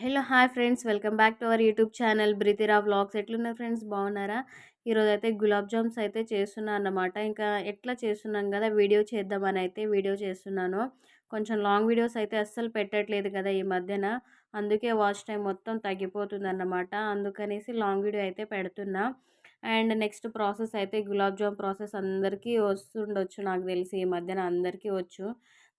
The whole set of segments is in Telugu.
Hello hi friends. Welcome back to our YouTube channel బ్రితిరా vlogs. ఎట్లున్నారు ఫ్రెండ్స్? బాగున్నారా? ఈరోజు అయితే గులాబ్ జామ్స్ అయితే చేస్తున్నాను అనమాట ఇంకా ఎట్లా చేస్తున్నాం కదా వీడియో చేద్దామని అయితే వీడియో చేస్తున్నాను. కొంచెం లాంగ్ వీడియోస్ అయితే అస్సలు పెట్టట్లేదు కదా ఈ మధ్యన. అందుకే వాచ్ టైం మొత్తం తగ్గిపోతుంది అన్నమాట. అందుకనేసి లాంగ్ వీడియో అయితే పెడుతున్నా. అండ్ నెక్స్ట్ ప్రాసెస్ అయితే గులాబ్ జామ్ ప్రాసెస్ అందరికీ వస్తుండొచ్చు నాకు తెలిసి ఈ మధ్యన అందరికీ వచ్చు.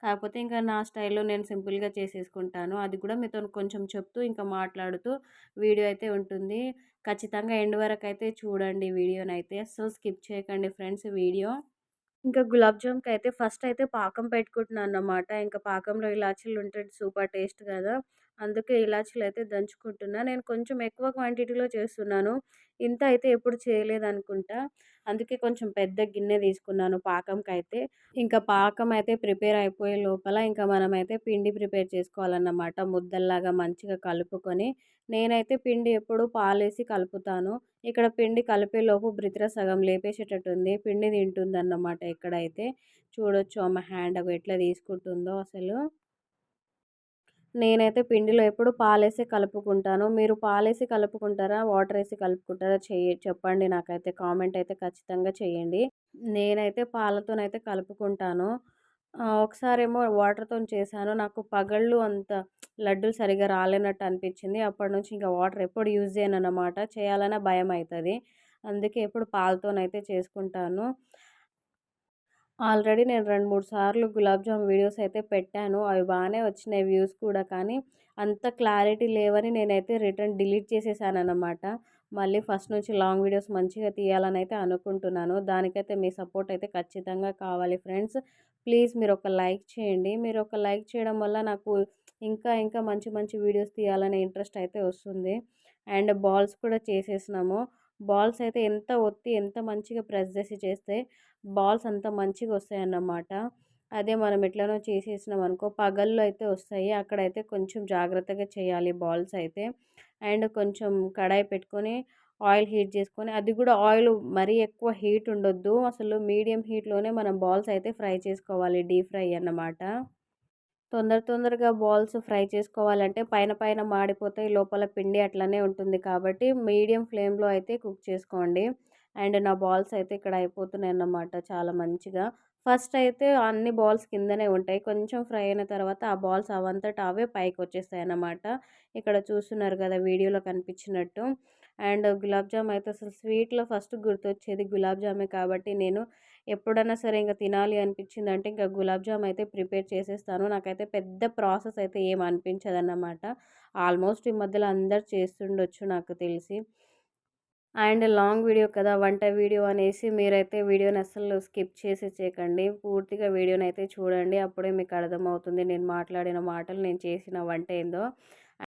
కాకపోతే ఇంకా నా స్టైల్లో నేను సింపుల్గా చేసేసుకుంటాను. అది కూడా మీతో కొంచెం చెప్తూ ఇంకా మాట్లాడుతూ వీడియో అయితే ఉంటుంది. ఖచ్చితంగా ఎండ్ వరకు అయితే చూడండి వీడియోనైతే. సో స్కిప్ చేయకండి ఫ్రెండ్స్ వీడియో. ఇంకా గులాబ్ జామ్కి అయితే ఫస్ట్ అయితే పాకం పెట్టుకుంటున్నాను అన్నమాట. ఇంకా పాకంలో ఇలాచీలు ఉంటాయి సూపర్ టేస్ట్ కదా. అందుకే ఇలాచీలు అయితే దంచుకుంటున్నా. నేను కొంచెం ఎక్కువ క్వాంటిటీలో చేస్తున్నాను. ఇంత అయితే ఎప్పుడు చేయలేదు అనుకుంటా అందుకే కొంచెం పెద్ద గిన్నె తీసుకున్నాను పాకంకి అయితే ఇంకా పాకం అయితే ప్రిపేర్ అయిపోయే లోపల ఇంకా మనమైతే పిండి ప్రిపేర్ చేసుకోవాలన్నమాట. ముద్దల్లాగా మంచిగా కలుపుకొని. నేనైతే పిండి ఎప్పుడు పాలేసి కలుపుతాను. ఇక్కడ పిండి కలిపేలోపు బ్రితిర సగం లేపేసేటట్టు ఉంది పిండి తింటుంది అన్నమాట ఇక్కడైతే చూడొచ్చు ఆమె హ్యాండ్ ఎట్లా తీసుకుంటుందో అసలు. నేనైతే పిండిలో ఎప్పుడు పాలేసి కలుపుకుంటాను. మీరు పాలేసి కలుపుకుంటారా? వాటర్ వేసి కలుపుకుంటారా? చెయ్యి చెప్పండి నాకైతే కామెంట్ అయితే ఖచ్చితంగా చేయండి నేనైతే పాలతోనైతే కలుపుకుంటాను. ఒకసారేమో వాటర్తో చేశాను. నాకు పగళ్ళు అంత లడ్డూలు సరిగా రాలేనట్టు అనిపించింది. అప్పటి నుంచి ఇంకా వాటర్ ఎప్పుడు యూజ్ చేయను అన్నమాట చేయాలన్నా భయం అవుతుంది అందుకే ఎప్పుడు పాలతోనైతే చేసుకుంటాను. ఆల్రెడీ నేను రెండు మూడు సార్లు గులాబ్ జామ్ వీడియోస్ అయితే పెట్టాను. అవి బాగానే వచ్చినాయి వ్యూస్ కూడా. కానీ అంత క్లారిటీ లేవని నేనైతే రిటర్న్ డిలీట్ చేసేసాను అనమాట మళ్ళీ ఫస్ట్ నుంచి లాంగ్ వీడియోస్ మంచిగా తీయాలని అయితే అనుకుంటున్నాను. దానికైతే మీ సపోర్ట్ అయితే ఖచ్చితంగా కావాలి ఫ్రెండ్స్. ప్లీజ్ మీరు ఒక లైక్ చేయండి. మీరు ఒక లైక్ చేయడం వల్ల నాకు ఇంకా ఇంకా మంచి మంచి వీడియోస్ తీయాలనే ఇంట్రెస్ట్ అయితే వస్తుంది. అండ్ బాల్స్ కూడా చేసేసినాము. బాల్స్ అయితే ఎంత ఒత్తి ఎంత మంచిగా ప్రెస్ చేసి చేస్తే బాల్స్ అంత మంచిగా వస్తాయి అన్నమాట అదే మనం ఎట్లనో చేసేసినాం అనుకో పగల్లో అయితే వస్తాయి. అక్కడైతే కొంచెం జాగ్రత్తగా చేయాలి బాల్స్ అయితే. అండ్ కొంచెం కడాయి పెట్టుకొని ఆయిల్ హీట్ చేసుకొని అది కూడా ఆయిల్ మరీ ఎక్కువ హీట్ ఉండొద్దు. అసలు మీడియం హీట్లోనే మనం బాల్స్ అయితే ఫ్రై చేసుకోవాలి డీప్ ఫ్రై అన్నమాట. తొందర తొందరగా బాల్స్ ఫ్రై చేసుకోవాలంటే పైన పైన మాడిపోతాయి లోపల పిండి అట్లనే ఉంటుంది. కాబట్టి మీడియం ఫ్లేమ్లో అయితే కుక్ చేసుకోండి. అండ్ నా బాల్స్ అయితే ఇక్కడ అయిపోతున్నాయి అన్నమాట చాలా మంచిగా. ఫస్ట్ అయితే అన్ని బాల్స్ కిందనే ఉంటాయి. కొంచెం ఫ్రై అయిన తర్వాత ఆ బాల్స్ అవంతట అవే పైకి వచ్చేస్తాయి అన్నమాట ఇక్కడ చూస్తున్నారు కదా వీడియోలో కనిపించినట్టు. అండ్ గులాబ్ జామ్ అయితే అసలు స్వీట్లో ఫస్ట్ గుర్తొచ్చేది గులాబ్ జామే కాబట్టి నేను ఎప్పుడైనా సరే ఇంకా తినాలి అనిపించింది అంటే ఇంకా గులాబ్ జామ్ అయితే ప్రిపేర్ చేసేస్తాను. నాకైతే పెద్ద ప్రాసెస్ అయితే ఏం అనిపించదు అన్నమాట ఆల్మోస్ట్ ఈ మధ్యలో అందరు చేస్తుండొచ్చు నాకు తెలిసి. అండ్ లాంగ్ వీడియో కదా వంట వీడియో అనేసి మీరైతే వీడియోని అసలు స్కిప్ చేసి చేయకండి. పూర్తిగా వీడియోని అయితే చూడండి అప్పుడే మీకు అర్థమవుతుంది నేను మాట్లాడిన మాటలు నేను చేసిన వంట ఏందో.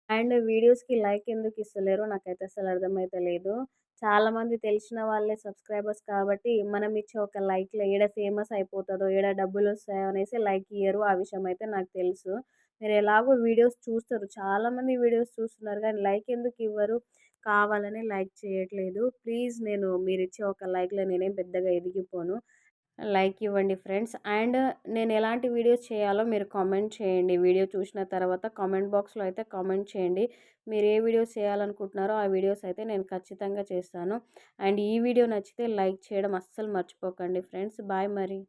అండ్ వీడియోస్కి లైక్ ఎందుకు ఇస్తలేరో నాకైతే అసలు అర్థమైతే లేదు. చాలామంది తెలిసిన వాళ్ళే సబ్స్క్రైబర్స్ కాబట్టి మనం ఇచ్చే ఒక లైక్లో ఏడ ఫేమస్ అయిపోతుందో ఏడ డబ్బులు వస్తాయో అనేసి లైక్ ఇయ్యరు. ఆ విషయం అయితే నాకు తెలుసు. మీరు ఎలాగో వీడియోస్ చూస్తారు. చాలామంది వీడియోస్ చూస్తున్నారు కానీ లైక్ ఎందుకు ఇవ్వరు? కావాలని లైక్ చేయట్లేదు. ప్లీజ్ నేను మీరు ఇచ్చే ఒక లైక్లో నేనేం పెద్దగా ఎదిగిపోను. లైక్ ఇవ్వండి ఫ్రెండ్స్. అండ్ నేను ఎలాంటి వీడియోస్ చేయాలో మీరు కామెంట్ చేయండి. వీడియో చూసిన తర్వాత కామెంట్ బాక్స్లో అయితే కామెంట్ చేయండి. మీరు ఏ వీడియోస్ చేయాలనుకుంటున్నారో ఆ వీడియోస్ అయితే నేను ఖచ్చితంగా చేస్తాను. అండ్ ఈ వీడియో నచ్చితే లైక్ చేయడం అస్సలు మర్చిపోకండి ఫ్రెండ్స్. బాయ్ మరి.